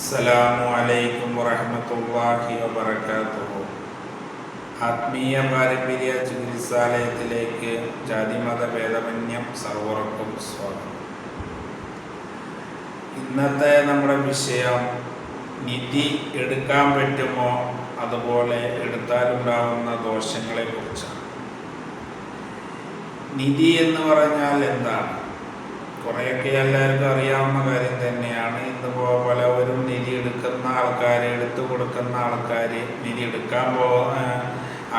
അസ്സലാമു അലൈക്കും വറഹ്മത്തുള്ളാഹി വബറകാതുഹു. ആത്മീയ പാരമ്പര്യ ചികിത്സാലയത്തിലേക്ക് ജാതിമത ഭേദമന്യം സർവർക്കും സ്വാഗതം. ഇന്നത്തെ നമ്മുടെ വിഷയം നിധി എടുക്കാൻ പറ്റുമോ? അതുപോലെ എടുത്താലുണ്ടാവുന്ന ദോഷങ്ങളെ കുറിച്ചാണ് നിധി എന്ന് പറഞ്ഞാൽ എന്താണ്? കുറേയൊക്കെ എല്ലാവർക്കും അറിയാവുന്ന കാര്യം തന്നെയാണ്. ഇതുപോലെ ഒരു നിധി എടുക്കുന്ന ആൾക്കാർ എടുത്തു കൊടുക്കുന്ന ആൾക്കാർ നിധി എടുക്കാൻ പോ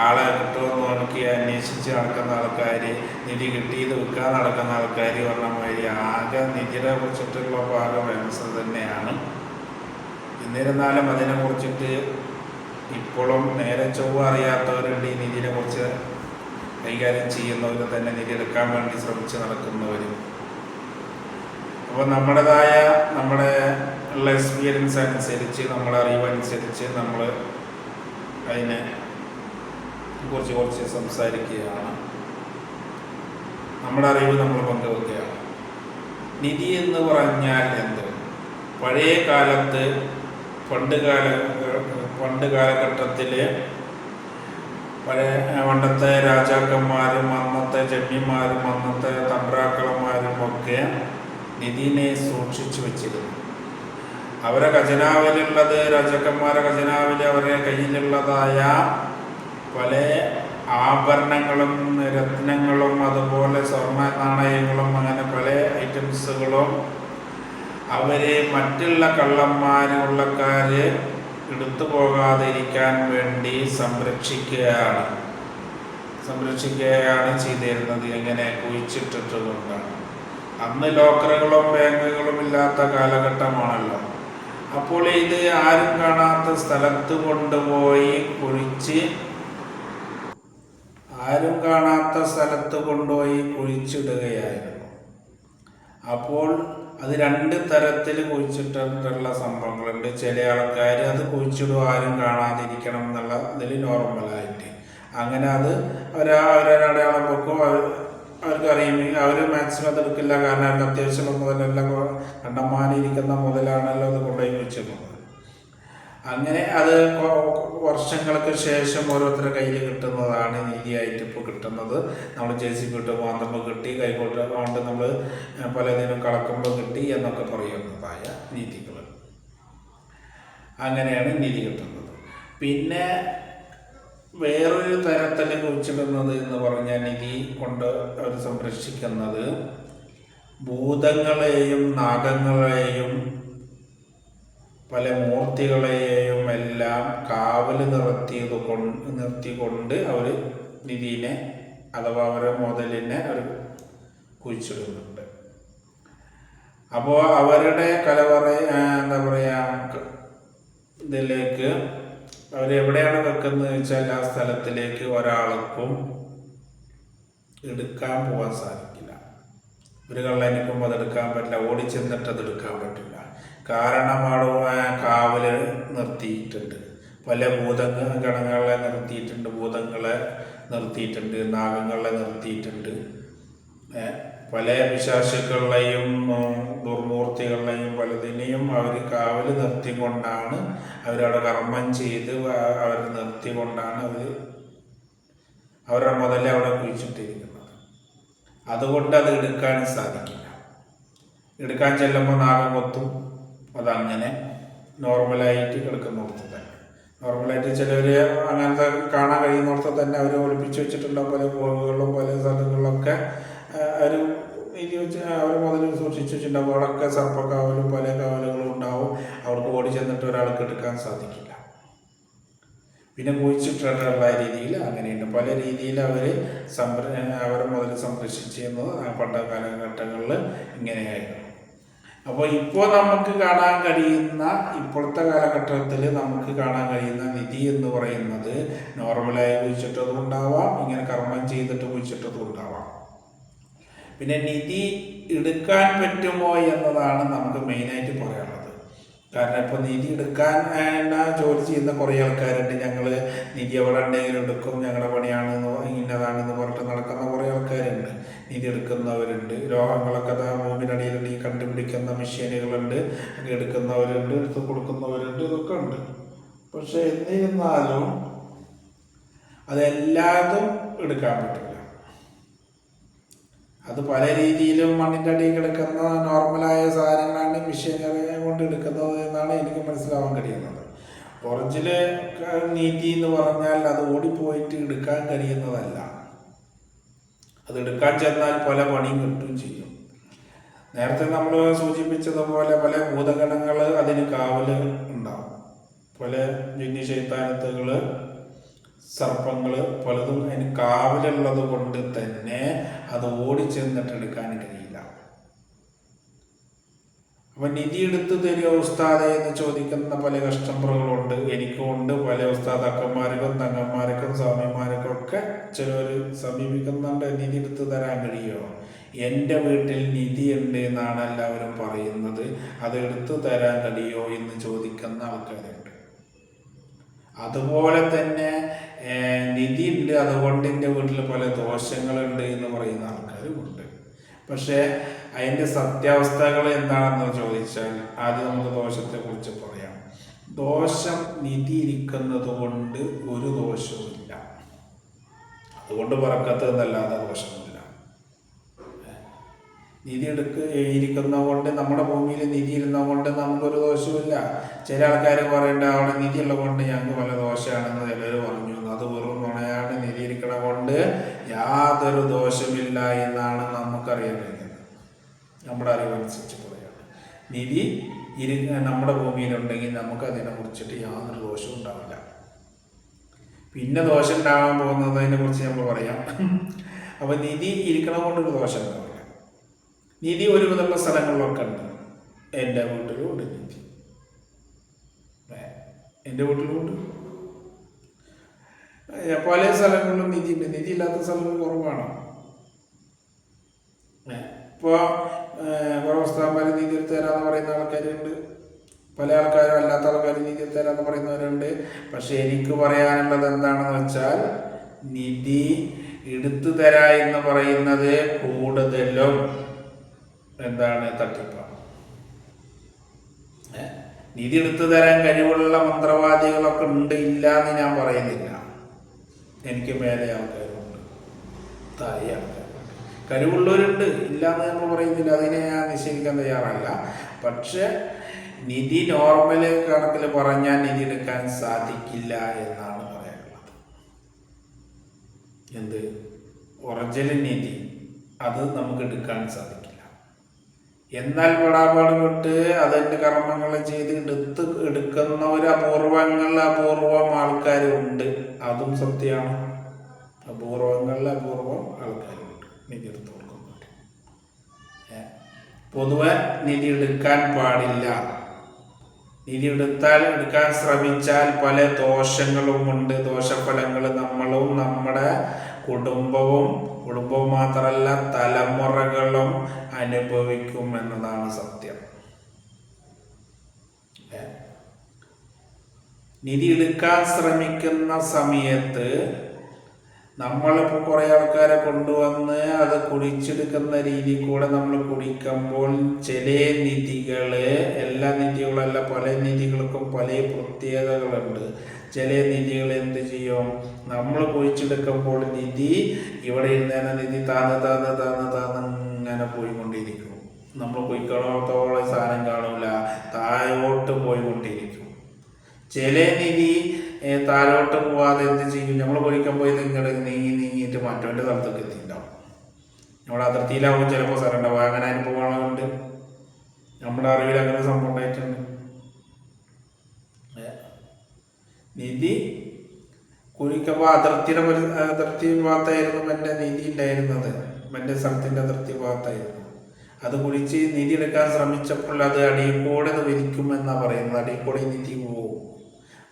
ആളെ കിട്ടുമെന്ന് നോക്കി അന്വേഷിച്ച് നടക്കുന്ന ആൾക്കാർ നിധി കിട്ടിയത് വിൽക്കാൻ നടക്കുന്ന ആൾക്കാർ പറഞ്ഞ മാതിരി ആകെ നിധിയെ കുറിച്ചിട്ടുള്ള ഭാഗം വ്യവസ്ഥ തന്നെയാണ്. എന്നിരുന്നാലും അതിനെ കുറിച്ചിട്ട് ഇപ്പോഴും നേരെ ചൊവ്വ അറിയാത്തവരുണ്ട് ഈ നിധിയെ കുറിച്ച്. കൈകാര്യം ചെയ്യുന്നവരും തന്നെ നിധി എടുക്കാൻ വേണ്ടി ശ്രമിച്ച് നടക്കുന്നവരും. അപ്പോൾ നമ്മുടേതായ നമ്മുടെ ഉള്ള എക്സ്പീരിയൻസ് അനുസരിച്ച് നമ്മുടെ അറിവനുസരിച്ച് നമ്മൾ അതിനെ കുറച്ച് കുറച്ച് സംസാരിക്കുകയാണ്. നമ്മുടെ അറിവ് നമ്മൾ പങ്കുവെക്കുകയാണ്. നിധി എന്ന് പറഞ്ഞാൽ എന്ത്? പഴയ കാലത്ത് പണ്ട് കാല പണ്ട് കാലഘട്ടത്തിൽ പഴയ പണ്ടത്തെ രാജാക്കന്മാരും അന്നത്തെ ചെമ്മിമാരും അന്നത്തെ തമ്പ്രാക്കളന്മാരും ഒക്കെ നിധിനെ സൂക്ഷിച്ചു വെച്ചിരുന്നു. അവരെ ഖജനാവിലുള്ളത് രാജാക്കന്മാരെ ഖജനാവിൽ അവരുടെ കയ്യിലുള്ളതായ പല ആഭരണങ്ങളും രത്നങ്ങളും അതുപോലെ സ്വർണ നാണയങ്ങളും അങ്ങനെ പല ഐറ്റംസുകളും അവരെ മറ്റുള്ള കള്ളന്മാരുള്ളക്കാര് എടുത്തു പോകാതിരിക്കാൻ വേണ്ടി സംരക്ഷിക്കുകയാണ്. സംരക്ഷിക്കുകയാണ് ചെയ്തിരുന്നത്. എങ്ങനെ? കുഴിച്ചിട്ടിട്ട് കൊണ്ടാണ് അന്ന് ലോക്കറുകളും ബാങ്കുകളും ഇല്ലാത്ത കാലഘട്ടമാണല്ലോ. അപ്പോൾ ഇത് ആരും കാണാത്ത സ്ഥലത്ത് കൊണ്ടുപോയി കുഴിച്ച് ആരും കാണാത്ത സ്ഥലത്ത് കൊണ്ടുപോയി കുഴിച്ചിടുകയായിരുന്നു. അപ്പോൾ അത് രണ്ട് തരത്തിൽ കുഴിച്ചിട്ടുള്ള സംഭവങ്ങളുണ്ട്. ചില ആൾക്കാർ അത് കുഴിച്ചിടും ആരും കാണാതിരിക്കണം എന്നുള്ള ഇതിൽ നോർമലായിട്ട്. അങ്ങനെ അത് ഒരാ അവരുടെ അടയാളം വെക്കും അവർക്ക് അറിയും. അവർ മാക്സിമം എടുക്കില്ല കാരണം അവർക്ക് അത്യാവശ്യം മുതലെല്ലാം കണ്ടമാനിരിക്കുന്ന മുതലാണല്ലോ അത് കൊണ്ടുപോയി വെച്ചിരുന്നത്. അങ്ങനെ അത് വർഷങ്ങൾക്ക് ശേഷം ഓരോരുത്തരുടെ കയ്യിൽ കിട്ടുന്നതാണ് നീതിയായിട്ട് ഇപ്പോൾ കിട്ടുന്നത്. നമ്മൾ ജെ സി കിട്ടും പോകുമ്പോൾ കിട്ടി കൈകൊണ്ട് കൊണ്ട് നമ്മൾ പലതിനും കളക്കുമ്പോൾ കിട്ടി എന്നൊക്കെ പറയുന്നതായ നീതികൾ അങ്ങനെയാണ് നീതി കിട്ടുന്നത്. പിന്നെ വേറൊരു തരത്തിൽ കുറിച്ചിടുന്നത് എന്ന് പറഞ്ഞാൽ ഇനി കൊണ്ട് അവർ സംരക്ഷിക്കുന്നത് ഭൂതങ്ങളെയും നാഗങ്ങളെയും പല മൂർത്തികളെയും എല്ലാം കാവൽ നിർത്തിയത് കൊണ്ട് നിർത്തിക്കൊണ്ട് അവർ നിധിനെ അഥവാ അവരെ മുതലിനെ അവർ കുഴിച്ചിടുന്നുണ്ട്. അപ്പോൾ അവരുടെ കലവറ എന്താ പറയുക ഇതിലേക്ക് അവരെവിടെയാണ് വെക്കുന്നത് വെച്ചാൽ ആ സ്ഥലത്തിലേക്ക് ഒരാൾക്കും എടുക്കാൻ പോകാൻ സാധിക്കില്ല. ഒരു കള്ളനിക്കും അതെടുക്കാൻ പറ്റില്ല ഓടിച്ചെന്നിട്ട് അതെടുക്കാൻ പറ്റില്ല. കാരണം അവിടെ കാവൽ നിർത്തിയിട്ടുണ്ട്. പല ഗണങ്ങളെ നിർത്തിയിട്ടുണ്ട് ഭൂതങ്ങളെ നിർത്തിയിട്ടുണ്ട് നാഗങ്ങളെ നിർത്തിയിട്ടുണ്ട്. പല പിശാശുക്കളെയും ദുർമൂർത്തികളെയും പലതിനെയും അവർ കാവൽ നിർത്തിക്കൊണ്ടാണ് അവരവിടെ കർമ്മം ചെയ്ത് അവർ നിർത്തിക്കൊണ്ടാണ് അവർ അവരുടെ മുതലേ അവിടെ കുഴിച്ചിട്ടിരിക്കുന്നത്. അതുകൊണ്ട് അത് എടുക്കാൻ സാധിക്കില്ല. എടുക്കാൻ ചെല്ലുമ്പോൾ നാഗം കൊത്തും. അതങ്ങനെ നോർമലായിട്ട് കിടക്കുന്നിടത്ത് തന്നെ. നോർമലായിട്ട് ചിലവർ അങ്ങനത്തെ കാണാൻ കഴിയുന്നിടത്ത് തന്നെ അവർ ഒളിപ്പിച്ച് വെച്ചിട്ടുണ്ടാവും. പല കോവുകളിലും പല സ്ഥലങ്ങളിലൊക്കെ അവർ ഇനി അവർ മുതൽ സൂക്ഷിച്ചു വെച്ചിട്ടുണ്ടാവും. അവിടെയൊക്കെ സർപ്പക്കാവലും പല കാവലുകളും ഉണ്ടാവും. അവർക്ക് ഓടി ചെന്നിട്ട് ഒരാൾക്ക് എടുക്കാൻ സാധിക്കില്ല. പിന്നെ കുഴിച്ചിട്ടുള്ള രീതിയിൽ അങ്ങനെയുണ്ട്. പല രീതിയിൽ അവർ സംര അവരെ മുതൽ സംരക്ഷിച്ചിരുന്നത് പണ്ട കാലഘട്ടങ്ങളിൽ ഇങ്ങനെയായിരുന്നു. അപ്പോൾ ഇപ്പോൾ നമുക്ക് കാണാൻ കഴിയുന്ന ഇപ്പോഴത്തെ കാലഘട്ടത്തിൽ നമുക്ക് കാണാൻ കഴിയുന്ന നിധി എന്ന് പറയുന്നത് നോർമലായി കുഴിച്ചിട്ടതും ഉണ്ടാവാം ഇങ്ങനെ കർമ്മം ചെയ്തിട്ട് കുഴിച്ചിട്ടതും ഉണ്ടാവാം. പിന്നെ നിധി എടുക്കാൻ പറ്റുമോ എന്നതാണ് നമുക്ക് മെയിനായിട്ട് പറയാനുള്ളത്. കാരണം ഇപ്പോൾ നിധി എടുക്കാൻ ജോലി ചെയ്യുന്ന കുറേ ആൾക്കാരുണ്ട്. ഞങ്ങൾ നിധി എവിടെ ഉണ്ടെങ്കിലും എടുക്കും. ഞങ്ങളുടെ പണിയാണെന്ന് ഇന്നതാണെന്ന് പറഞ്ഞിട്ട് നടക്കുന്ന കുറേ ആൾക്കാരുണ്ട്. നിധി എടുക്കുന്നവരുണ്ട്. രോഗങ്ങളൊക്കെ ഭൂമിനടിയിലുണ്ട് ഈ കണ്ടുപിടിക്കുന്ന മെഷീനുകളുണ്ട്. എടുക്കുന്നവരുണ്ട്. എടുത്ത് കൊടുക്കുന്നവരുണ്ട്. ഇതൊക്കെ ഉണ്ട്. പക്ഷെ എന്നിരുന്നാലും അതെല്ലാതും എടുക്കാൻ പറ്റില്ല അത് പല രീതിയിലും മണ്ണിന്റെ അടിയിൽ കിടക്കുന്ന നോർമലായ സാധനങ്ങളാണ് മെഷീനറി കൊണ്ട് എടുക്കുന്നത് എന്നാണ് എനിക്ക് മനസ്സിലാവാൻ കഴിയുന്നത്. ഒറിജിനൽ നീതി എന്ന് പറഞ്ഞാൽ അത് ഓടിപ്പോയിട്ട് എടുക്കാൻ കഴിയുന്നതല്ല. അത് എടുക്കാൻ ചെന്നാൽ പല പണിയും കിട്ടുകയും ചെയ്യും. നേരത്തെ നമ്മൾ സൂചിപ്പിച്ചതുപോലെ പല ഭൂതഗണങ്ങൾ അതിന് കാവൽ ഉണ്ടാവും. പല ജന്യ ശൈത്താനത്തുകൾ സർപ്പങ്ങൾ പലതും അതിന് കാവലുള്ളത് കൊണ്ട് തന്നെ അത് ഓടിച്ചെന്നിട്ട് എടുക്കാൻ കഴിയില്ല. അപ്പൊ നിധി എടുത്തു തരുമോ ഉസ്താദെ എന്ന് ചോദിക്കുന്ന പല കസ്റ്റമറുകളുണ്ട് എനിക്കും ഉണ്ട്. പല ഉസ്താദക്കന്മാർക്കും തങ്ങന്മാർക്കും സ്വാമിമാർക്കും ഒക്കെ ചിലർ സമീപിക്കുന്നുണ്ട്. നിധി എടുത്തു തരാൻ കഴിയുമോ എന്റെ വീട്ടിൽ നിധി ഉണ്ട് എന്നാണ് എല്ലാവരും പറയുന്നത്. അത് എടുത്തു തരാൻ കഴിയുമോ എന്ന് ചോദിക്കുന്ന ആൾക്കാരുണ്ട്. അതുപോലെ തന്നെ ഏഹ്, നിധി ഉണ്ട് അതുകൊണ്ട് എന്റെ വീട്ടിൽ പല ദോഷങ്ങളുണ്ട് എന്ന് പറയുന്ന ആൾക്കാരുമുണ്ട്. പക്ഷേ അതിന്റെ സത്യാവസ്ഥകൾ എന്താണെന്ന് ചോദിച്ചാൽ ആദ്യം നമുക്ക് ദോഷത്തെ കുറിച്ച് പറയാം. ദോഷം നിധി ഇരിക്കുന്നത് കൊണ്ട് ഒരു ദോഷവുമില്ല. അതുകൊണ്ട് പറക്കത്ത് എന്നല്ലാതെ ദോഷമില്ല നിധി എടുക്ക ഇരിക്കുന്ന കൊണ്ട് നമ്മുടെ ഭൂമിയിൽ നിധി ഇരുന്ന കൊണ്ട് നമുക്കൊരു ദോഷവുമില്ല. ചില ആൾക്കാർ പറയേണ്ട അവിടെ നിധി ഉള്ളത് കൊണ്ട് ഞങ്ങൾക്ക് പല ദോഷമാണെന്ന് ചിലർ പറഞ്ഞു. കൊണ്ട് യാതൊരു ദോഷമില്ല എന്നാണ് നമുക്കറിയാൻ കഴിയുന്നത് നമ്മുടെ അറിവനുസരിച്ച് പറയുകയാണ് നിധി ഇരു നമ്മുടെ ഭൂമിയിലുണ്ടെങ്കിൽ നമുക്ക് അതിനെ കുറിച്ചിട്ട് യാതൊരു ദോഷവും ഉണ്ടാവില്ല. പിന്നെ ദോഷം ഉണ്ടാകാൻ പോകുന്നതിനെ കുറിച്ച് നമ്മൾ പറയാം. അപ്പൊ നിധി ഇരിക്കണ കൊണ്ടൊരു ദോഷം ഉണ്ടാവില്ല. നിധി ഒരു വിധമുള്ള സ്ഥലങ്ങളിലൊക്കെ ഉണ്ട്. എന്റെ വീട്ടിലും ഉണ്ട് നിധി. എന്റെ വീട്ടിലും ഉണ്ട്. പല സ്ഥലങ്ങളിലും നിധി ഉണ്ട് നിധി ഇല്ലാത്ത സ്ഥലങ്ങൾ കുറവാണ് ഇപ്പോൾ പുസ്തകന്മാർ നീതി തരാന്ന് തരാമെന്ന് പറയുന്ന ആൾക്കാരുണ്ട്. പല ആൾക്കാരും അല്ലാത്ത ആൾക്കാർ നീതി തരാന്ന് തരാമെന്ന് പറയുന്നവരുണ്ട്. പക്ഷെ എനിക്ക് പറയാനുള്ളത് എന്താണെന്ന് വെച്ചാൽ നിധി എടുത്തു തരാ എന്ന് പറയുന്നത് കൂടുതലും എന്താണ് തട്ടിപ്പാണ്? നിധി എടുത്തു തരാൻ കഴിവുള്ള മന്ത്രവാദികളൊക്കെ ഉണ്ട് ഇല്ല എന്ന് ഞാൻ പറയുന്നില്ല. എനിക്ക് മേലെ ആൾക്കാരുണ്ട്. താഴെ ആൾക്കാരുണ്ട്. കഴിവുള്ളവരുണ്ട്. ഇല്ലാന്ന് നമ്മൾ പറയുന്നില്ല. അതിനെ ഞാൻ നിഷേധിക്കാൻ തയ്യാറല്ല. പക്ഷെ നിധി നോർമൽ കണക്കിൽ പറഞ്ഞാൽ നിധി എടുക്കാൻ സാധിക്കില്ല എന്നാണ് പറയാനുള്ളത്. എന്ത്? ഒറിജിനൽ നിധി. അത് നമുക്ക് എടുക്കാൻ സാധിക്കില്ല. എന്നാൽ പെടാപാട് വിട്ട് അതിന്റെ കർമ്മങ്ങൾ ചെയ്ത് എടുത്ത് എടുക്കുന്ന ഒരു അപൂർവങ്ങളിൽ അപൂർവം ആൾക്കാരുണ്ട് അതും സത്യമാണ്. അപൂർവങ്ങളിൽ അപൂർവം ആൾക്കാരുണ്ട് നിധി എടുത്ത് കൊടുക്കുന്നുണ്ട്? പൊതുവെ നിധി എടുക്കാൻ പാടില്ല. നിധി എടുത്താൽ എടുക്കാൻ ശ്രമിച്ചാൽ പല ദോഷങ്ങളും ഉണ്ട്. ദോഷഫലങ്ങൾ നമ്മളും നമ്മുടെ കുടുംബവും കുടുംബവും മാത്രമല്ല തലമുറകളും അനുഭവിക്കും എന്നതാണ് സത്യം? നിധി എടുക്കാൻ ശ്രമിക്കുന്ന സമയത്ത് നമ്മളിപ്പോൾ കുറേ ആൾക്കാരെ കൊണ്ടുവന്ന് അത് കുടിച്ചെടുക്കുന്ന രീതി കൂടെ നമ്മൾ കുടിക്കുമ്പോൾ ചില നിധികൾ എല്ലാ നിധികളല്ല പല നിധികൾക്കും പല പ്രത്യേകതകളുണ്ട്. ചില നിധികൾ എന്ത് ചെയ്യും? നമ്മൾ കുഴിച്ചെടുക്കുമ്പോൾ നിധി ഇവിടെ ഇരുന്ന നിധി താന്ന് താന്ന് താന്ന് താന്ന് ഇങ്ങനെ പോയിക്കൊണ്ടിരിക്കും. നമ്മൾ കുഴിക്കണത്തോളം സാധനം കാണൂല. താഴോട്ട് പോയിക്കൊണ്ടിരിക്കും. ചില നിധി താഴോട്ട് പോവാതെ എന്ത് ചെയ്യും? നമ്മൾ കുഴിക്കുമ്പോൾ പോയി നിങ്ങൾ നീങ്ങി നീങ്ങിയിട്ട് മറ്റവന്റെ സ്ഥലത്തൊക്കെ എത്തിയിട്ടുണ്ടാവും. നമ്മുടെ അതിർത്തിയിലാവും ചിലപ്പോൾ സ്ഥലം ഉണ്ടാവും അങ്ങനെ അനുഭവമാണുണ്ട് നമ്മുടെ അറിവിൽ അങ്ങനെ സംഭവം ഉണ്ടായിട്ടുണ്ട്. നിധി? കുഴിക്കുമ്പോൾ അതിർത്തിയുടെ ഒരു അതിർത്തി ഭാഗത്തായിരുന്നു മറ്റേ നിധി ഉണ്ടായിരുന്നത്. മറ്റേ സ്ഥലത്തിന്റെ അതിർത്തി ഭാഗത്തായിരുന്നു. അത് കുഴിച്ച് നിധി എടുക്കാൻ ശ്രമിച്ചപ്പോൾ അത് അടിയക്കോടെ വലിക്കുമെന്നാണ് പറയുന്നത്. അടിയക്കോടെ നിധി പോകും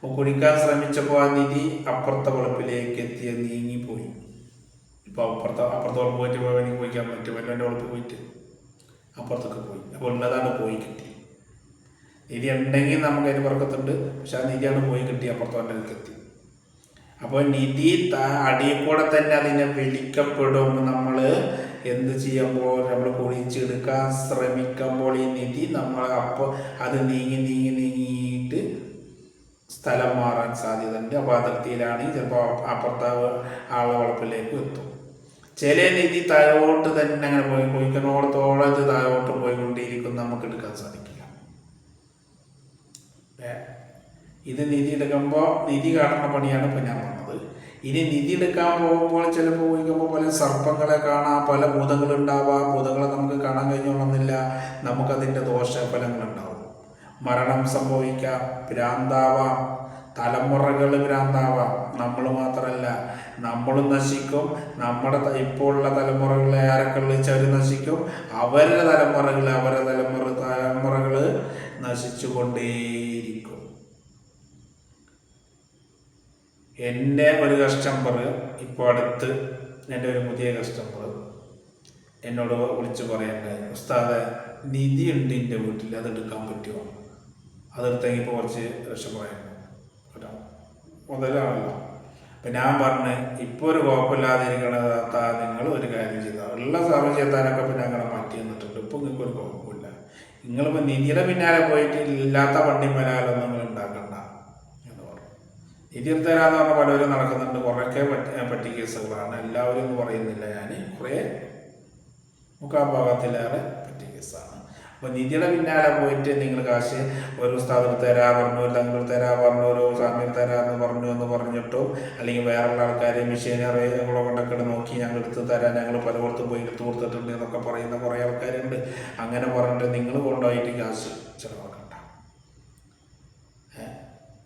കുഴിക്കാൻ ശ്രമിച്ചപ്പോൾ ആ നിധി അപ്പുറത്തെ വളപ്പിലേക്ക് എത്തിയ നീങ്ങിപ്പോയി. ഇപ്പോൾ അപ്പുറത്തെ അപ്പുറത്തെ വളപ്പ് പോയിട്ട് എനിക്ക് കുഴിക്കാൻ പറ്റും. വല്ലവന്റെ വളപ്പ് പോയിട്ട് അപ്പുറത്തൊക്കെ പോയി. അപ്പോൾ ഉള്ളതാണ് പോയി കിട്ടി. നിധി ഉണ്ടെങ്കിൽ നമുക്ക് അതിന് പുറത്തുണ്ട് പക്ഷെ ആ നിധിയാണ് പോയി കിട്ടി. അപ്പുറത്തോന്റെ എത്തി. അപ്പോൾ നിധി അടിയിൽ കൂടെ തന്നെ അതിനെ വിളിക്കപ്പെടും. നമ്മൾ എന്ത് ചെയ്യുമ്പോൾ നമ്മൾ കുഴിച്ചെടുക്കാൻ ശ്രമിക്കുമ്പോൾ ഈ നിധി നമ്മൾ അപ്പോൾ അത് നീങ്ങി നീങ്ങി നീങ്ങിയിട്ട് സ്ഥലം മാറാൻ സാധ്യതയുണ്ട്. അപ്പോൾ അതിർത്തിയിലാണ് ചിലപ്പോൾ അപ്പുറത്തെ ആളെ വളപ്പിലേക്ക് എത്തും. ചില രീതി താഴോട്ട് തന്നെ അങ്ങനെ പോയി കുഴിക്കണോടത്തോളം ഇത് താഴോട്ട് പോയിക്കൊണ്ടിരിക്കും നമുക്ക് എടുക്കാൻ സാധിക്കില്ല? ഇത് നിധി എടുക്കുമ്പോൾ നിധി കാട്ടുന്ന പണിയാണ് ഇപ്പം ഞാൻ പറഞ്ഞത്. ഇനി നിധി എടുക്കാൻ പോകുമ്പോൾ ചിലപ്പോൾ പോയിക്കുമ്പോൾ പല സർപ്പങ്ങളെ കാണാം പല ഭൂതങ്ങളുണ്ടാവാം. ഭൂതങ്ങളെ നമുക്ക് കാണാൻ കഴിഞ്ഞോളന്നില്ല. നമുക്കതിന്റെ ദോഷഫലങ്ങളുണ്ടാവും. മരണം സംഭവിക്കാം. ഭ്രാന്താവാം. തലമുറകൾ ഭ്രാന്താവാം. നമ്മൾ മാത്രമല്ല നമ്മളും നശിക്കും. നമ്മുടെ ഇപ്പോഴുള്ള തലമുറകളെ ആരൊക്കെ വിളിച്ചവർ നശിക്കും? അവരുടെ തലമുറകൾ അവരുടെ തലമുറ തലമുറകൾ നശിച്ചു കൊണ്ടേയിരിക്കും എന്റെ ഒരു കസ്റ്റമർ ഇപ്പോൾ അടുത്ത് എന്റെ ഒരു പുതിയ കസ്റ്റമർ എന്നോട് വിളിച്ച് പറയണ്ടായി ഉസ്താദ് നിധി ഉണ്ട് എന്റെ വീട്ടിൽ അത് എടുക്കാൻ പറ്റുമോ? അതെടുത്തെങ്കിൽ ഇപ്പോൾ കുറച്ച് രക്ഷപ്പെടായിരുന്നു കേട്ടോ? മുതലാണല്ലോ. അപ്പം ഞാൻ പറഞ്ഞ് ഇപ്പോൾ ഒരു കുഴപ്പമില്ലാതിരിക്കണ താ നിങ്ങൾ ഒരു കാര്യം ചെയ്താൽ ഉള്ള സർവ ചെയ്താനൊക്കെ ഇപ്പം ഞങ്ങളെ മാറ്റി തന്നിട്ടുണ്ട് ഇപ്പോൾ നിങ്ങൾക്ക് ഒരു കുഴപ്പമില്ല. നിങ്ങളിപ്പോൾ നിധിയുടെ പിന്നാലെ പോയിട്ട് ഇല്ലാത്ത വണ്ടി മലയാളം നിങ്ങൾ ഉണ്ടാക്കണ്ട എന്ന് പറഞ്ഞു. നിധി തരാന്ന് പറഞ്ഞ പലരും നടക്കുന്നുണ്ട്. കുറേയൊക്കെ പറ്റി കേസുകളാണ്. എല്ലാവരും എന്ന് പറയുന്നില്ല ഞാൻ കുറേ മുക്കാൽ ഭാഗത്തിലേറെ അപ്പോൾ നിധിയുടെ പിന്നാലെ പോയിട്ട് നിങ്ങൾ കാശ് ഒരു സ്ഥാപനം തരാ പറഞ്ഞു അല്ലെങ്കിൽ തരാ പറഞ്ഞു ഒരു സാമ്യം തരാമെന്ന് പറഞ്ഞു എന്ന് പറഞ്ഞിട്ടോ അല്ലെങ്കിൽ വേറെയുള്ള ആൾക്കാരെ മെഷീനറി ഞങ്ങളെ കൊണ്ടൊക്കെ നോക്കി ഞങ്ങൾ എടുത്ത് തരാൻ ഞങ്ങൾ പലയിടത്തും പോയി എടുത്ത് കൊടുത്തിട്ടുണ്ട് എന്നൊക്കെ പറയുന്ന കുറേ ആൾക്കാരുണ്ട്. അങ്ങനെ പറഞ്ഞിട്ട് നിങ്ങൾ കൊണ്ടുപോയിട്ട് കാശ് ചിലവാക്കണ്ട.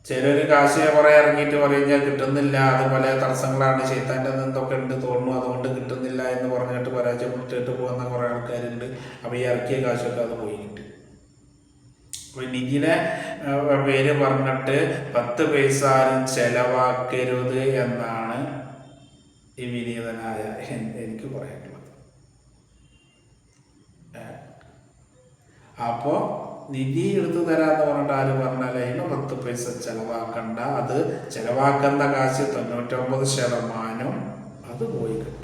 ചിലർ കാശ് കുറെ ഇറങ്ങിയിട്ട് പറഞ്ഞാൽ കിട്ടുന്നില്ല അത് പല തടസ്സങ്ങളാണ് ചെയ്താന്റെ എന്തൊക്കെ ഉണ്ട് തോന്നുന്നു അതുകൊണ്ട് എന്ന് പരാജയപ്പെട്ടിട്ട് പോകുന്ന കുറേ ആൾക്കാരുണ്ട്. അപ്പോൾ ഈ ഇറക്കിയ കാശൊക്കെ അത് പോയി കിട്ടും. അപ്പോൾ ഏഹ്, പേര് പറഞ്ഞിട്ട് പത്ത് പൈസ ചെലവാക്കരുത് എന്നാണ് ഈ വിനീതനായ എനിക്ക് പറയാനുള്ളത്. അപ്പോൾ നിധി എടുത്തു തരാന്ന് പറഞ്ഞിട്ട് ആര് പറഞ്ഞാൽ അതിന് പത്ത് പൈസ ചെലവാക്കണ്ട. അത് ചെലവാക്കുന്ന കാശ് തൊണ്ണൂറ്റൊമ്പത് ശതമാനം അത് പോയി കിട്ടും.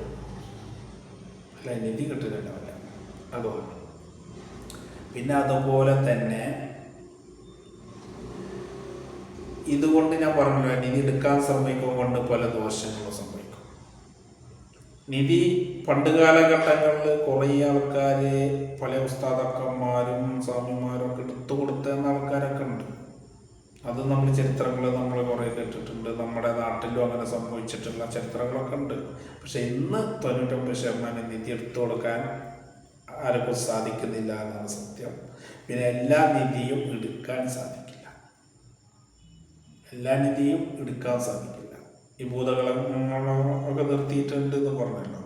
അല്ല നിധി കിട്ടുന്നുണ്ടാവില്ല അതുകൊണ്ട്. പിന്നെ അതുപോലെ തന്നെ ഇതുകൊണ്ട് ഞാൻ പറഞ്ഞല്ലോ നിധി എടുക്കാൻ ശ്രമിക്കും കൊണ്ട് പല ദോഷങ്ങളും സംഭവിക്കും. നിധി പണ്ട് കാലഘട്ടങ്ങളിൽ കുറേ ആൾക്കാർ പല ഉസ്താദക്കന്മാരും സ്വാമിമാരും ഒക്കെ എടുത്തു കൊടുത്തുന്ന ആൾക്കാരൊക്കെ ഉണ്ട്. അത് നമ്മൾ ചരിത്രങ്ങൾ നമ്മൾ കുറേ കേട്ടിട്ടുണ്ട്. നമ്മുടെ നാട്ടിലും അങ്ങനെ സംഭവിച്ചിട്ടുള്ള ചരിത്രങ്ങളൊക്കെ ഉണ്ട്. പക്ഷെ ഇന്ന് തൊണ്ണൂറ്റൊമ്പത് ശതമാനം നിധി എടുത്തു കൊടുക്കാൻ ആർക്കും സാധിക്കുന്നില്ല എന്നാണ് സത്യം. പിന്നെ എല്ലാ നിധിയും എടുക്കാൻ സാധിക്കില്ല. എല്ലാ നിധിയും എടുക്കാൻ സാധിക്കില്ല. ഈ ഭൂതകളൊക്കെ നിർത്തിയിട്ടുണ്ട് എന്ന് പറഞ്ഞല്ലോ.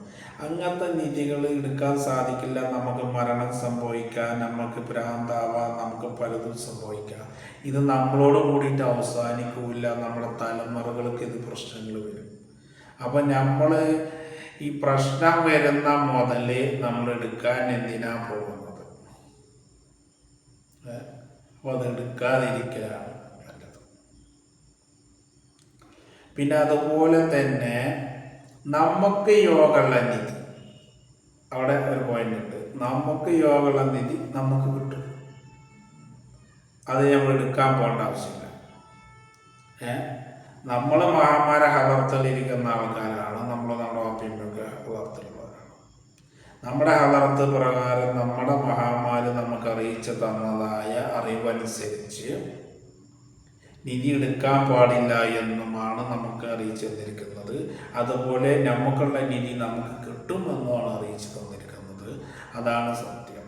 അങ്ങനത്തെ നിധികൾ എടുക്കാൻ സാധിക്കില്ല. നമുക്ക് മരണം സംഭവിക്കാം നമുക്ക് ഭ്രാന്താവാം നമുക്ക് പലതും സംഭവിക്കാം. ഇത് നമ്മളോട് കൂടിയിട്ട് അവസാനിക്കില്ല. നമ്മുടെ തലമുറകൾക്ക് ഇത് പ്രശ്നങ്ങൾ വരും. അപ്പം നമ്മൾ ഈ പ്രശ്നം വരുന്ന മുതൽ നമ്മൾ എടുക്കാൻ എന്തിനാ പോകുന്നത്? അപ്പോൾ അത് എടുക്കാതിരിക്കലാണ് നല്ലത്. പിന്നെ അതുപോലെ തന്നെ നമുക്ക് യോഗമുള്ള നിധി. അവിടെ ഒരു പോയിന്റ് ഉണ്ട്. നമുക്ക് യോഗമുള്ള നിധി നമുക്ക് കിട്ടും. അത് നമ്മൾ എടുക്കാൻ പോകേണ്ട ആവശ്യമില്ല. ഏ? നമ്മൾ മഹാമാരെ ഹലർത്തലിരിക്കുന്ന ആൾക്കാരാണ്. നമ്മൾ നമ്മുടെ വാപ്പിയൊക്കെ വളർത്തലുള്ളവരാണ് നമ്മുടെ ഹലർത്ത് പ്രകാരം നമ്മുടെ മഹാമാര് നമുക്ക് അറിയിച്ചു തന്നതായ അറിവനുസരിച്ച് നിധി എടുക്കാൻ പാടില്ല എന്നുമാണ് നമുക്ക് അറിയിച്ചു തന്നിരിക്കുന്നത്. അതുപോലെ നമുക്കുള്ള നിധി നമുക്ക് കിട്ടുമെന്നുമാണ് അറിയിച്ചു തന്നിരിക്കുന്നത്. അതാണ് സത്യം.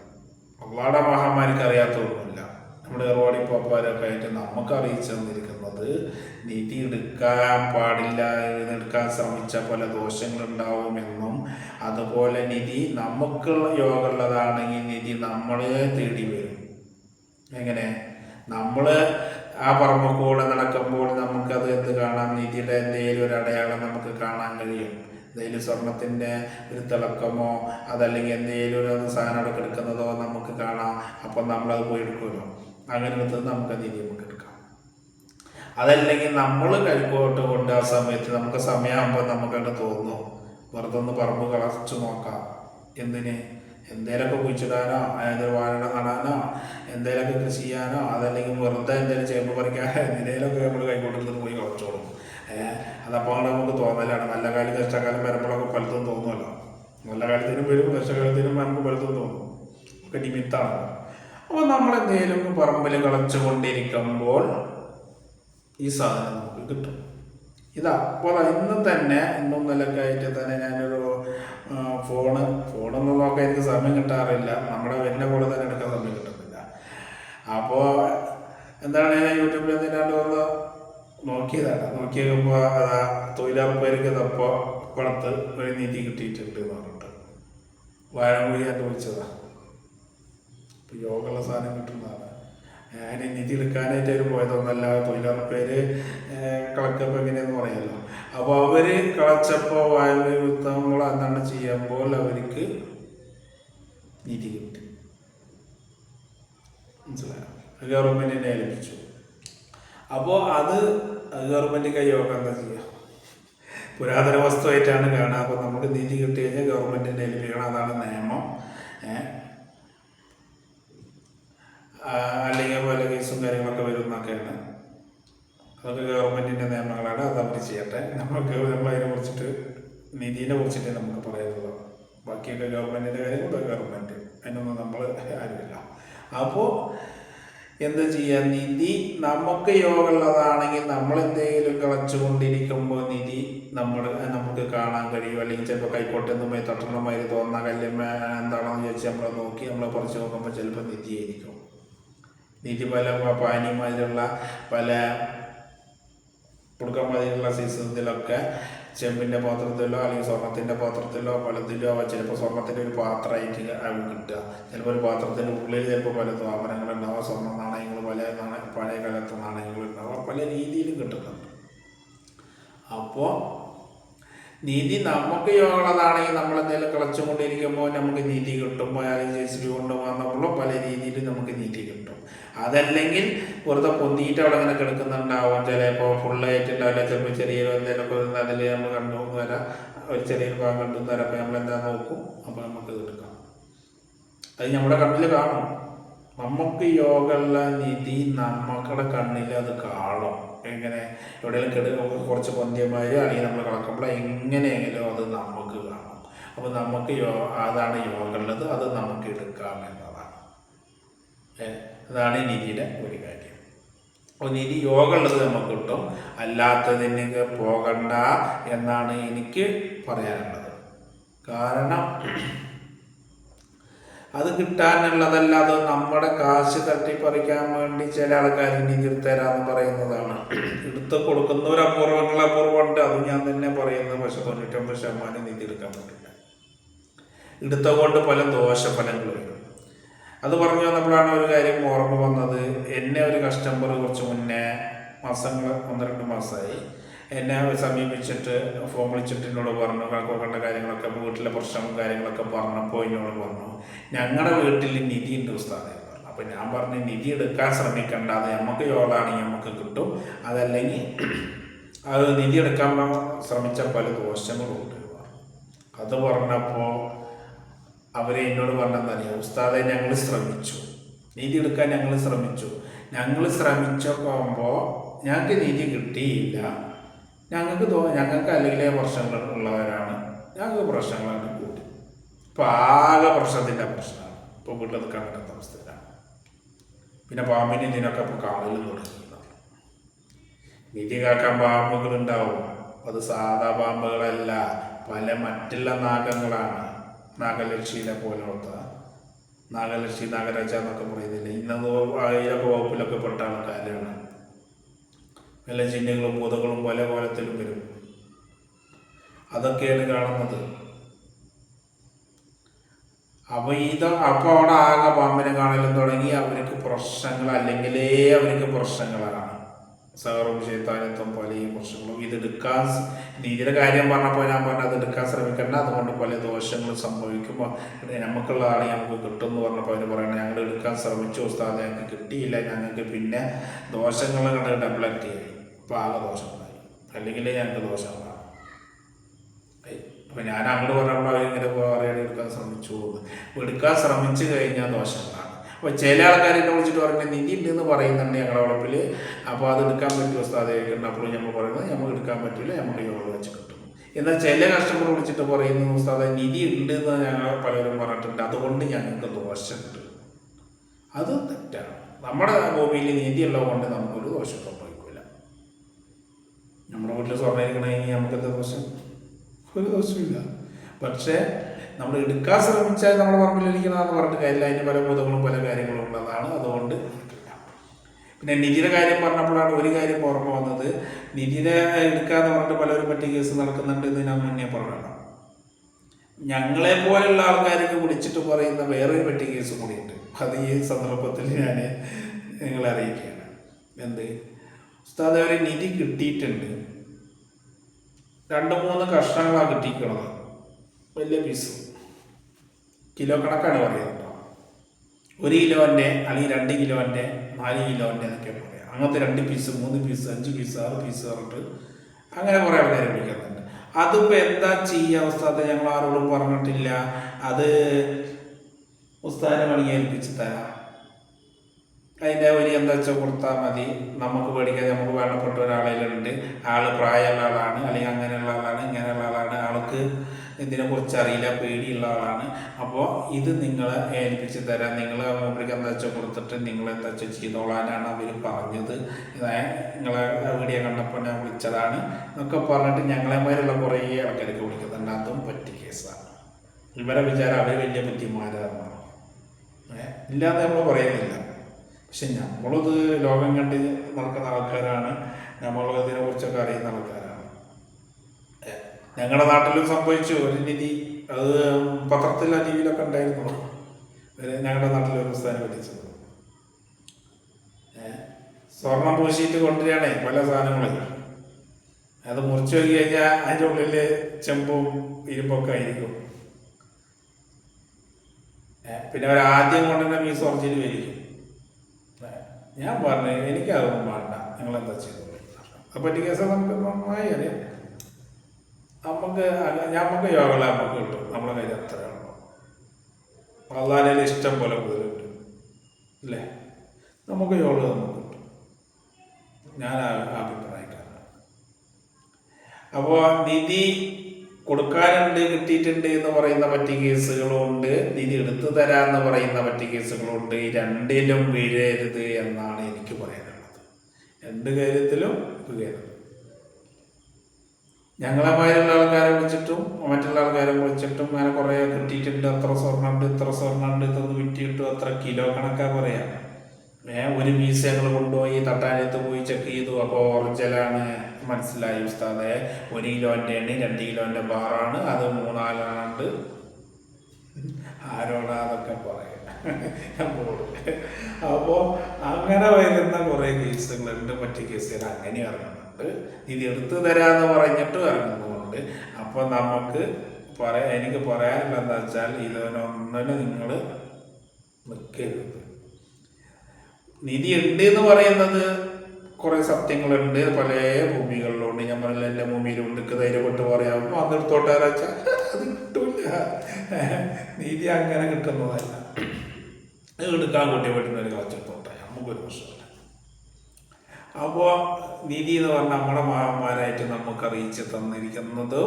അള്ളാടെ മഹാമാരിക്ക് അറിയാത്തതൊന്നുമില്ല നമ്മുടെ റോഡി പോപ്പാരൊക്കെ ആയിട്ട് നമുക്ക് അറിയിച്ചു തന്നിരിക്കുന്നത് നിധി എടുക്കാൻ പാടില്ല എടുക്കാൻ ശ്രമിച്ച പല ദോഷങ്ങളുണ്ടാവുമെന്നും അതുപോലെ നിധി നമുക്കുള്ള യോഗമുള്ളതാണെങ്കിൽ നിധി നമ്മളെ തേടി വരും. എങ്ങനെ? നമ്മൾ ആ പറമ്പ് കൂടെ നടക്കുമ്പോൾ നമുക്കത് എന്ത് കാണാം? നിധിയുടെ എന്തെങ്കിലും ഒരു അടയാളം നമുക്ക് കാണാൻ കഴിയും. എന്തെങ്കിലും സ്വർണത്തിന്റെ ഒരു തിളക്കമോ അതല്ലെങ്കിൽ എന്തെങ്കിലും ഒരു സാധനം അവിടെ കിടക്കുന്നതോ നമുക്ക് കാണാം. അപ്പം നമ്മളത് പോയി എടുക്കുമല്ലോ. അങ്ങനെ എടുത്തത് നമുക്ക് നീതി നമുക്ക് എടുക്കാം. അതല്ലെങ്കിൽ നമ്മൾ കൈക്കോട്ട് കൊണ്ട് ആ സമയത്ത് നമുക്ക് സമയമാകുമ്പോൾ നമുക്കത് തോന്നും വെറുതെ ഒന്ന് പറമ്പ് കളച്ചു നോക്കാം. എന്തിന്? എന്തേലൊക്കെ കുഴിച്ചിടാനോ അതായത് വാഴ നടാനോ എന്തേലൊക്കെ കൃഷി ചെയ്യാനോ അതല്ലെങ്കിൽ വെറുതെ എന്തേലും ചേമ്പ് പറിക്കാനോ എന്തിനേലൊക്കെ നമ്മൾ കൈക്കോട്ടെടുത്ത് പോയി അതപ്പോൾ നമുക്ക് തോന്നലാണ്. നല്ല കാലം കഷ്ടകാലം വരുമ്പോഴൊക്കെ പലതും തോന്നുമല്ലോ നല്ല കാലത്തിനും വരും കഷ്ടകാലത്തിനും നമുക്ക് പലതും തോന്നും. ഒക്കെ നിമിത്താണ് അപ്പോൾ നമ്മൾ എന്തെങ്കിലും പറമ്പിൽ കളച്ചുകൊണ്ടിരിക്കുമ്പോൾ ഈ സാധനം നമുക്ക് കിട്ടും. ഇതാ അപ്പോൾ ഇന്ന് തന്നെ ഇന്നും നിലൊക്കെ ആയിട്ട് തന്നെ ഞാനൊരു ഫോണ് ഫോണൊന്നും നോക്കാൻ എനിക്ക് സമയം കിട്ടാറില്ല. നമ്മുടെ വരുന്ന കൂടെ തന്നെ എടുക്കാൻ സമയം കിട്ടുന്നില്ല അപ്പോൾ എന്താണ് ഞാൻ യൂട്യൂബിൽ എന്തിനാണ്ട് ഒന്ന് നോക്കിയതാണ് നോക്കിയപ്പോൾ അതാ തൊഴിലുറപ്പേർക്ക് തപ്പോൾ കുളത്ത് ഒരു നീതി കിട്ടിയിട്ടുണ്ട് എന്ന് പറഞ്ഞിട്ട്. വാഴമൊഴി ഞാൻ വിളിച്ചതാണ് ഇപ്പോൾ യോഗമുള്ള സാധനം കിട്ടുന്നതാണ്. ഞാൻ നീതി എടുക്കാനായിട്ട് അവർ പോയതൊന്നല്ല തൊഴിലുറപ്പേര് കളക്കപ്പോൾ എങ്ങനെയെന്ന് പറയാമല്ലോ അപ്പോൾ അവർ കളച്ചപ്പോൾ വായു യുദ്ധങ്ങൾ അന്നെണ്ണം ചെയ്യുമ്പോൾ അവർക്ക് നീതി കിട്ടി. മനസ്സിലായോ? ഗവൺമെന്റിനെ ഏൽപ്പിച്ചു. അപ്പോൾ അത് ഗവൺമെന്റ് കൈയോഗം എന്താ ചെയ്യുക പുരാതന വസ്തുവായിട്ടാണ് കാണുക. അപ്പോൾ നമുക്ക് നീതി കിട്ടി കഴിഞ്ഞാൽ ഗവൺമെന്റിനെ ഏൽപ്പിക്കണം. അതാണ് നിയമം. അല്ലെങ്കിൽ പല കേസും കാര്യങ്ങളൊക്കെ വരുന്നൊക്കെയാണ്. അതൊക്കെ ഗവൺമെന്റിന്റെ നിയമങ്ങളാണ്. അത് അവർ ചെയ്യട്ടെ. നമ്മൾക്ക് നമ്മൾ അതിനെ കുറിച്ചിട്ട് നീതിനെ കുറിച്ചിട്ടേ നമുക്ക് പറയാനുള്ളൂ. ബാക്കിയൊക്കെ ഗവൺമെന്റിന്റെ കൂടെ ഗവൺമെന്റ് അതിനൊന്നും നമ്മൾ ആരുമില്ല. അപ്പോൾ എന്താ ചെയ്യാ നിധി? നമുക്ക് യോഗമുള്ളതാണെങ്കിൽ നമ്മൾ എന്തെങ്കിലും കളച്ചുകൊണ്ടിരിക്കുമ്പോൾ നിധി നമ്മൾ നമുക്ക് കാണാൻ കഴിയും. അല്ലെങ്കിൽ ചിലപ്പോൾ കൈക്കോട്ടെന്ന് പോയി തട്ടണമാതിരി തോന്നുന്ന കല്യമ്മ എന്താണെന്ന് ചോദിച്ചാൽ നമ്മൾ നോക്കി നമ്മൾ കുറച്ച് നോക്കുമ്പോൾ ചിലപ്പോൾ നിധിയായിരിക്കും നിധി പല പാനിമാതിരിയുള്ള പല പുടുക്കമാതിരിയുള്ള സീസണത്തിലൊക്കെ ചെമ്പിന്റെ പാത്രത്തിലോ അല്ലെങ്കിൽ സ്വർണത്തിന്റെ പാത്രത്തിലോ പലതിലോ ചിലപ്പോൾ സ്വർണത്തിന്റെ ഒരു പാത്രമായിട്ട് കിട്ടുക. ചിലപ്പോൾ ഒരു പാത്രത്തിന്റെ ഉള്ളിൽ ചിലപ്പോൾ പല സ്ഥാപനങ്ങളുണ്ടാവുക സ്വർണ നാണയങ്ങൾ പല നാണയ പഴയ കാലത്തെ നാണയങ്ങളുണ്ടാവുക പല രീതിയിലും കിട്ടുന്നുണ്ട്. അപ്പോൾ നീതി നമുക്ക് യോഗമുള്ളതാണെങ്കിൽ നമ്മൾ എന്തെങ്കിലും കളച്ചുകൊണ്ടിരിക്കുമ്പോൾ നമുക്ക് നീതി കിട്ടും. അല്ലെങ്കിൽ ജെ ബി കൊണ്ടുപോകുമ്പോൾ പല രീതിയിൽ നമുക്ക് നീതി കിട്ടും. അതല്ലെങ്കിൽ വെറുതെ പൊന്തിയിട്ട് അവിടെ ഇങ്ങനെ കിടക്കുന്നുണ്ടാവും. ചിലപ്പോൾ ഫുള്ളായിട്ടുണ്ടാവില്ല ചിലപ്പോൾ ചെറിയ എന്തെങ്കിലുമൊക്കെ അതിൽ നമ്മൾ കണ്ടു വരാം. ഒരു ചെറിയൊരു ഭാഗം കണ്ടു വരാം. അപ്പോൾ നമ്മൾ എന്താ നോക്കും? അപ്പോൾ നമുക്ക് എടുക്കാം. അത് നമ്മുടെ കണ്ണിൽ കാണും. നമുക്ക് യോഗമുള്ള നിധി നമ്മളുടെ കണ്ണിൽ അത് കാണും. എങ്ങനെ? എവിടെയെങ്കിലും കെടു കുറച്ച് പൊന്തിയമായോ അല്ലെങ്കിൽ നമ്മൾ കളക്കുമ്പോൾ എങ്ങനെയെങ്കിലും അത് നമുക്ക് കാണും. അപ്പോൾ നമുക്ക് യോ അതാണ് യോഗ ഉള്ളത് അത് നമുക്ക് എടുക്കാം എന്നതാണ്. ഏ, അതാണ് നിധിയുടെ ഒരു കാര്യം. അപ്പോൾ നിധി യോഗമുള്ളത് നമുക്ക് കിട്ടും. അല്ലാത്തതിന് പോകണ്ട എന്നാണ് എനിക്ക് പറയാനുള്ളത്. കാരണം അത് കിട്ടാനുള്ളതല്ല അത് നമ്മുടെ കാശ് തട്ടിപ്പറിക്കാൻ വേണ്ടി ചില ആൾക്കാർ നിധി തരാമെന്ന് പറയുന്നതാണ്. എടുത്ത് അപൂർവങ്ങൾ അപൂർവമുണ്ട് അത് ഞാൻ തന്നെ പറയുന്നത് പക്ഷെ തൊണ്ണൂറ്റൊമ്പത് ശതമാനം നിധി എടുക്കാൻ പറ്റില്ല. എടുത്തുകൊണ്ട് പല ദോഷഫലങ്ങൾ വരും. അത് പറഞ്ഞു വന്നപ്പോഴാണ് ഒരു കാര്യം ഓർമ്മ വന്നത്. എന്നെ ഒരു കസ്റ്റമർ കുറച്ച് മുന്നേ മാസങ്ങൾ ഒന്ന് രണ്ട് മാസമായി എന്നെ സമീപിച്ചിട്ട് ഫോൺ വിളിച്ചിട്ട് എന്നോട് പറഞ്ഞു കണക്കോക്കേണ്ട കാര്യങ്ങളൊക്കെ വീട്ടിലെ പ്രശ്നവും കാര്യങ്ങളൊക്കെ പറഞ്ഞപ്പോൾ എന്നോട് പറഞ്ഞു ഞങ്ങളുടെ വീട്ടിൽ നിധി ഉണ്ട് ഉസ്താദെ പറഞ്ഞു. അപ്പോൾ ഞാൻ പറഞ്ഞു നിധി എടുക്കാൻ ശ്രമിക്കേണ്ട അത് നമുക്ക് യോളാണെങ്കിൽ നമുക്ക് കിട്ടും. അതല്ലെങ്കിൽ അത് നിധി എടുക്കാൻ ശ്രമിച്ച പല ദോഷങ്ങളുണ്ട് അത് പറഞ്ഞപ്പോൾ അവർ എന്നോട് പറഞ്ഞെന്നറിയാം ഉസ്താദെ ഞങ്ങൾ ശ്രമിച്ചു. നീതി എടുക്കാൻ ഞങ്ങൾ ശ്രമിച്ചു. ഞങ്ങൾ ശ്രമിച്ചപ്പോൾ ഞങ്ങൾക്ക് നീതി കിട്ടിയില്ല. ഞങ്ങൾക്ക് തോ ഞങ്ങൾക്ക് അല്ലെങ്കിലേ പ്രശ്നങ്ങൾ ഉള്ളവരാണ്. ഞങ്ങൾക്ക് പ്രശ്നങ്ങളാണ് കൂട്ടി. ഇപ്പോൾ ആകെ പ്രശ്നത്തിന്റെ പ്രശ്നമാണ്. ഇപ്പോൾ നിൽക്കാൻ പറ്റാത്ത അവസ്ഥയിലാണ്. പിന്നെ പാമ്പിന് ഇതിനൊക്കെ ഇപ്പോൾ കാണലും തുടങ്ങിയിരുന്നു നീതി കാക്കാൻ പാമ്പുകളുണ്ടാവും. അത് സാധാ പാമ്പുകളല്ല. പല മറ്റുള്ള നാഗങ്ങളാണ്. നാഗലക്ഷ്മിനെ പോലുള്ളത് നാഗലക്ഷ്മി നാഗരാജ എന്നൊക്കെ പറയുന്നില്ല? ഇന്നത് അതിലൊക്കെ വകുപ്പിലൊക്കെ പെട്ട ആൾക്കാരാണ്. വല്ല ചിഹ്നങ്ങളും ഭൂതങ്ങളും പല കോലത്തിലും വരും. അതൊക്കെയാണ് കാണുന്നത്. അപ്പൊ ഇത് അപ്പൊ അവിടെ ആകെ പാമ്പിനെ കാണലും തുടങ്ങി. അവർക്ക് പ്രശ്നങ്ങൾ അല്ലെങ്കിലേ അവർക്ക് പ്രശ്നങ്ങളാണ്. സഹറും ചെയ്താനത്തും പലയും ഇതെടുക്കാൻ എടുക്കാൻ നീതിയുടെ കാര്യം പറഞ്ഞപ്പോൾ ഞാൻ പറഞ്ഞു അത് എടുക്കാൻ ശ്രമിക്കണ്ട. അതുകൊണ്ട് പല ദോഷങ്ങൾ സംഭവിക്കുമ്പോൾ നമുക്കുള്ള ആളെ നമുക്ക് കിട്ടും എന്ന് പറഞ്ഞപ്പോൾ അവർ പറയണം ഞങ്ങൾ എടുക്കാൻ ശ്രമിച്ചു ഉസ്താദ് ഞങ്ങൾക്ക് കിട്ടിയില്ല. ഞങ്ങൾക്ക് പിന്നെ ദോഷങ്ങൾ കണ്ട് ഡെവലപ്പ് ചെയ്യും. അപ്പോൾ ആകെ ദോഷങ്ങളായി. അല്ലെങ്കിൽ ഞങ്ങൾക്ക് ദോഷങ്ങളാണ് അപ്പോൾ ഞാൻ അങ്ങോട്ട് പറഞ്ഞപ്പോൾ അവരിങ്ങനെ പറയാൻ എടുക്കാൻ ശ്രമിച്ചു എടുക്കാൻ ശ്രമിച്ചു കഴിഞ്ഞാൽ ദോഷങ്ങളാണ് അപ്പോൾ ചില ആൾക്കാർ എന്നെ വിളിച്ചിട്ട് പറയുന്നത് നിധി ഉണ്ടെന്ന് പറയുന്നുണ്ട് ഞങ്ങളുടെ വളപ്പിൽ അപ്പോൾ അത് എടുക്കാൻ പറ്റുമോ സ്ഥാപിക്കുന്നുണ്ട് അപ്പോൾ നമ്മൾ പറയുന്നത് നമുക്ക് എടുക്കാൻ പറ്റില്ല നമുക്ക് യോഗ വെച്ച് കിട്ടും. എന്നാൽ ചില കസ്റ്റമർ വിളിച്ചിട്ട് പറയുന്നു ഉസ്താദ് നിധി ഉണ്ട് എന്ന് ഞങ്ങൾ പലരും പറഞ്ഞിട്ടുണ്ട്. അതുകൊണ്ട് ഞങ്ങൾക്ക് ദോഷമുണ്ട് അത് തെറ്റാണ്. നമ്മുടെ ഭൂമിയിൽ നീതി ഉള്ളത് കൊണ്ട് നമുക്കൊരു ദോഷം സംഭവിക്കില്ല നമ്മുടെ വീട്ടിൽ സ്വർണയിരിക്കണമെങ്കിൽ നമുക്ക് എന്താ ദോഷം ഒരു ദോഷമില്ല പക്ഷേ നമ്മൾ എടുക്കാൻ ശ്രമിച്ചാൽ നമ്മൾ പറമ്പിലിരിക്കണമെന്ന് പറഞ്ഞിട്ട് കാര്യമില്ല. അതിന് പല ബോധങ്ങളും പല കാര്യങ്ങളും ഉള്ളതാണ് അതുകൊണ്ട് പിന്നെ നിധിയുടെ കാര്യം പറഞ്ഞപ്പോഴാണ് ഒരു കാര്യം ഓർമ്മ വന്നത്. നിധിയുടെ എടുക്കാന്ന് പറഞ്ഞിട്ട് പലരും പറ്റിയ കേസ് നടക്കുന്നുണ്ട് എന്ന് ഞാൻ മുന്നേ പറഞ്ഞതാണ്. ഞങ്ങളെ പോലെയുള്ള ആൾക്കാർക്ക് വിളിച്ചിട്ട് പറയുന്ന വേറൊരു പറ്റിയ കേസ് കൂടിയുണ്ട്. അത് ഈ സന്ദർഭത്തിൽ ഞാൻ നിങ്ങളെ അറിയിക്കുകയാണ്. എന്ത്? ഉസ്താദ് ഒരു നിധി കിട്ടിയിട്ടുണ്ട്. രണ്ട് മൂന്ന് കഷ്ണങ്ങളാണ് കിട്ടിയിരിക്കണത് വലിയ പീസ് കിലോ കണക്കാണ് പറയുന്നത് കേട്ടോ. ഒരു കിലോന്റെ അല്ലെങ്കിൽ രണ്ട് കിലോന്റെ നാല് കിലോന്റെ എന്നൊക്കെ പറയാം. അങ്ങനത്തെ രണ്ട് പീസ് മൂന്ന് പീസ് അഞ്ച് പീസ് ആറ് പീസ് പറഞ്ഞിട്ട് അങ്ങനെ കുറേ ആൾക്കാർ വിളിക്കുന്നുണ്ട് അതിപ്പോൾ എന്താ ചെയ്യുക ഉസ്താദ്? ഞങ്ങൾ ആരോടും പറഞ്ഞിട്ടില്ല. അത് ഉസ്താദിനെ പണി ഏൽപ്പിച്ച് തരാം. അതിന്റെ വലിയ എന്താ വെച്ചാൽ കൊടുത്താൽ മതി. നമുക്ക് പേടിക്കാൻ നമുക്ക് വേണ്ടപ്പെട്ട ഒരാളിലുണ്ട് ആൾ പ്രായമുള്ള ആളാണ് അല്ലെങ്കിൽ അങ്ങനെയുള്ള ആളാണ് ഇങ്ങനെയുള്ള ആളാണ്. ആൾക്ക് ഇതിനെക്കുറിച്ച് അറിയില്ല പേടിയുള്ള ആളാണ്. അപ്പോൾ ഇത് നിങ്ങളെ ഏൽപ്പിച്ച് തരാം നിങ്ങൾ അവർക്ക് എന്താ വെച്ചാൽ കൊടുത്തിട്ട് നിങ്ങൾ എന്താ വെച്ചാൽ ചെയ്തോളാനാണ് അവർ പറഞ്ഞത്. നിങ്ങളെ വീഡിയോ കണ്ടപ്പോൾ ഞാൻ വിളിച്ചതാണ്. എന്നൊക്കെ പറഞ്ഞിട്ട് ഞങ്ങളെ ഞങ്ങളെമാരുള്ള കുറേ ആൾക്കാർക്ക് വിളിക്കുന്നുണ്ട്. അതും പറ്റി കേസാണ്. ഇവരെ വിചാരം അവർ വലിയ ബുദ്ധിമാരാണ് ഏ ഇല്ലാന്ന് നമ്മൾ പറയുന്നില്ല പക്ഷെ നമ്മളത് ലോകം കണ്ട് നടക്കുന്ന ആൾക്കാരാണ്. നമ്മൾ ഇതിനെക്കുറിച്ചൊക്കെ അറിയുന്ന ആൾക്കാരാണ്. ഞങ്ങളുടെ നാട്ടിലും സംഭവിച്ചു. ഒരു രീതി അത് പത്രത്തിൽ ടി വിയിലൊക്കെ ഉണ്ടായിരുന്നു. ഞങ്ങളുടെ നാട്ടിൽ ഒരു സ്ഥാനം പറ്റിച്ചത് ഏ, സ്വർണം പൂശിയിട്ട് കൊണ്ടുവരികയാണേ പല സാധനങ്ങളും. അത് മുറിച്ച് നോക്കി കഴിഞ്ഞാൽ അതിന്റെ ഉള്ളിൽ ചെമ്പും ഇരുമ്പൊക്കെ ആയിരിക്കും. പിന്നെ അവർ ആദ്യം കൊണ്ടുവന്ന മീസ് ഒറിജിനൽ വരിക്കും ഞാൻ പറഞ്ഞു എനിക്കതൊന്നും വേണ്ട. നിങ്ങളെന്താ ചെയ്തോളൂ അപ്പോൾ കേസ് നമുക്ക് നന്നായി അറിയാം. നമുക്ക് നമുക്ക് യോഗകളെ നമുക്ക് കിട്ടും. നമ്മുടെ കയ്യിൽ എത്ര ഉണ്ടോ ഇഷ്ടം പോലെ കൂടുതൽ കിട്ടും. അല്ലേ നമുക്ക് യോഗ നമുക്ക് കിട്ടും. ഞാൻ അഭിപ്രായക്കാരനാണ്. അപ്പോൾ നിധി കൊടുക്കാനുണ്ട് കിട്ടിയിട്ടുണ്ട് എന്ന് പറയുന്ന മറ്റ് കേസുകളുണ്ട് നിധി എടുത്തു തരാമെന്ന് പറയുന്ന മറ്റ് കേസുകളുണ്ട് ഈ രണ്ടിലും വീഴരുത് എന്നാണ് എനിക്ക് പറയാനുള്ളത്. രണ്ട് കാര്യത്തിലും വീഴരുത് ഞങ്ങളെമാരുള്ള ആൾക്കാരെ വിളിച്ചിട്ടും മറ്റുള്ള ആൾക്കാരെ വിളിച്ചിട്ടും അങ്ങനെ കുറേ കിട്ടിയിട്ടുണ്ട്. അത്ര സ്വർണമുണ്ട് ഇത്ര സ്വർണമുണ്ട് ഇതൊന്ന് കിട്ടും. അത്ര കിലോ കണക്കാ പറയാം. ഞാൻ ഒരു പീസ് ഞങ്ങൾ കൊണ്ടുപോയി തട്ടാനത്ത് പോയി ചെക്ക് ചെയ്തു. അപ്പോൾ ഓറിജിനലാണ് മനസ്സിലായി ഉസ്താദെ. ഒരു കിലോന്റെ ആണ് രണ്ട് കിലോന്റെ ബാറാണ്. അത് മൂന്നാലാണ്ട് ആരോടാ അതൊക്കെ പറയാം? അപ്പോൾ അങ്ങനെ വരുന്ന കുറേ കേസുകളുണ്ട്. മറ്റു കേസുകൾ അങ്ങനെ ഇറങ്ങുന്നുണ്ട് ഇത് എടുത്തു തരാമെന്ന് പറഞ്ഞിട്ട് ഇറങ്ങുന്നുണ്ട്. അപ്പോൾ നമുക്ക് പറയാ എനിക്ക് പറയാനുള്ള എന്താ വെച്ചാൽ ഇതിനൊന്നിനും നിങ്ങൾ നിൽക്കരുത്. നിധി ഉണ്ട് എന്ന് പറയുന്നത് കുറേ സത്യങ്ങളുണ്ട്. പല ഭൂമികളിലുണ്ട്. ഞാൻ പറഞ്ഞില്ല എല്ലാ ഭൂമിയിലും ഉണ്ട് ധൈര്യപ്പെട്ട് പറയാമോ അന്നെടുത്തോട്ടെ അത് കിട്ടൂല. നീതി അങ്ങനെ കിട്ടുന്നതല്ല. എടുക്കാൻ കുട്ടിയെ പറ്റുന്ന ഒരു കളച്ചെടുത്തോട്ടെ നമുക്കൊരു പ്രശ്നമില്ല. അപ്പോൾ നീതി എന്ന് പറഞ്ഞാൽ നമ്മുടെ മഹാന്മാരായിട്ട് നമുക്ക് അറിയിച്ചു തന്നിരിക്കുന്നത്.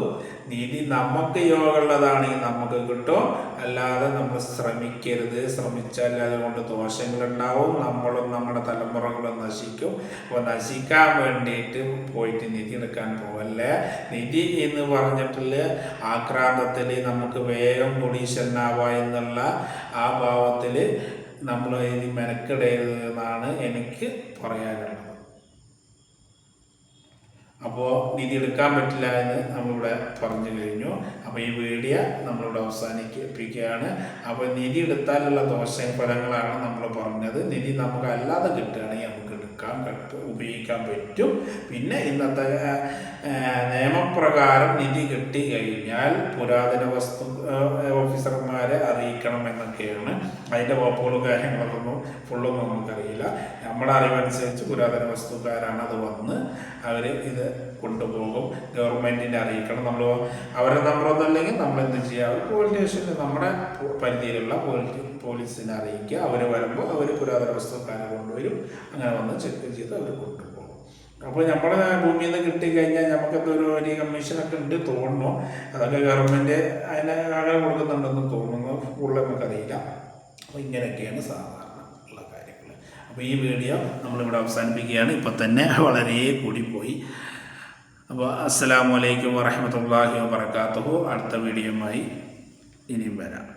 നീതി നമുക്ക് യോഗമുള്ളതാണെങ്കിൽ നമുക്ക് കിട്ടും. അല്ലാതെ നമ്മൾ ശ്രമിക്കരുത്. ശ്രമിച്ചാൽ അതുകൊണ്ട് ദോഷങ്ങളുണ്ടാവും. നമ്മളും നമ്മുടെ തലമുറകളും നശിക്കും. അപ്പോൾ നശിക്കാൻ വേണ്ടിയിട്ട് പോയിട്ട് നീതി എടുക്കാൻ പോകല്ലേ നീതി എന്ന് പറഞ്ഞിട്ടുള്ള ആക്രാന്തത്തിൽ നമുക്ക് വേഗം കൊടീശ്വരനാവുക എന്നുള്ള ആ ഭാവത്തിൽ നമ്മൾ ഇനി മെനക്കിടരുത് എന്നാണ് എനിക്ക് പറയാനുള്ളത്. അപ്പോൾ നിധി എടുക്കാൻ പറ്റില്ല എന്ന് നമ്മളിവിടെ പറഞ്ഞു കഴിഞ്ഞു. അപ്പോൾ ഈ വീഡിയോ നമ്മളിവിടെ അവസാനിപ്പിക്കുകയാണ്. അപ്പോൾ നിധി എടുത്താലുള്ള ദോഷഫലങ്ങളാണ് നമ്മൾ പറഞ്ഞത്. നിധി നമുക്ക് അല്ലാതെ കിട്ടുകയാണെങ്കിൽ നമുക്ക് എടുക്കാൻ ഉപയോഗിക്കാൻ പറ്റും. പിന്നെ ഇന്നത്തെ നിയമപ്രകാരം നിധി കിട്ടി കഴിഞ്ഞാൽ പുരാതന വസ്തു ഓഫീസർമാരെ അറിയിക്കണം എന്നൊക്കെയാണ്. അതിന്റെ വകുപ്പുകളും കാര്യങ്ങളൊക്കെ ഒന്നും ഫുള്ളൊന്നും നമുക്കറിയില്ല. നമ്മുടെ അറിവനുസരിച്ച് പുരാതന വസ്തുക്കാരാണ് അത് വന്ന് അവർ ഇത് കൊണ്ടുപോകും. ഗവൺമെന്റിനെ അറിയിക്കണം. നമ്മൾ അവരുടെ നമ്പറൊന്നും അല്ലെങ്കിൽ നമ്മൾ എന്ത് ചെയ്യുക പോലീസ് സ്റ്റേഷനിൽ നമ്മുടെ പരിധിയിലുള്ള പോലീസ് പോലീസിനെ അറിയിക്കുക. അവർ വരുമ്പോൾ അവർ പുരാതന വസ്തുക്കാരെ കൊണ്ടുവരും. അങ്ങനെ വന്ന് ചെക്ക് ചെയ്ത് അവർ കൊണ്ടുപോകും. അപ്പോൾ നമ്മുടെ ഭൂമിയിൽ നിന്ന് കിട്ടിക്കഴിഞ്ഞാൽ നമുക്ക് ഒരു വലിയ കമ്മീഷനൊക്കെ ഉണ്ട് തോന്നുന്നു. അതൊക്കെ ഗവൺമെന്റ് അതിനെ അങ്ങനെ കൊടുക്കുന്നുണ്ടെന്ന് തോന്നുന്നു. കൂടുതൽ നമുക്കറിയില്ല അപ്പോൾ ഇങ്ങനെയൊക്കെയാണ് സാധാരണ അപ്പോൾ ഈ വീഡിയോ നമ്മളിവിടെ അവസാനിപ്പിക്കുകയാണ്. ഇപ്പോൾ തന്നെ വളരെ കൂടിപ്പോയി. അപ്പോൾ അസ്സലാമു അലൈക്കും വാഹമത്തല്ലാഹി വാബർക്കാത്തുഹു അടുത്ത വീഡിയോയുമായി ഇനിയും വരാം.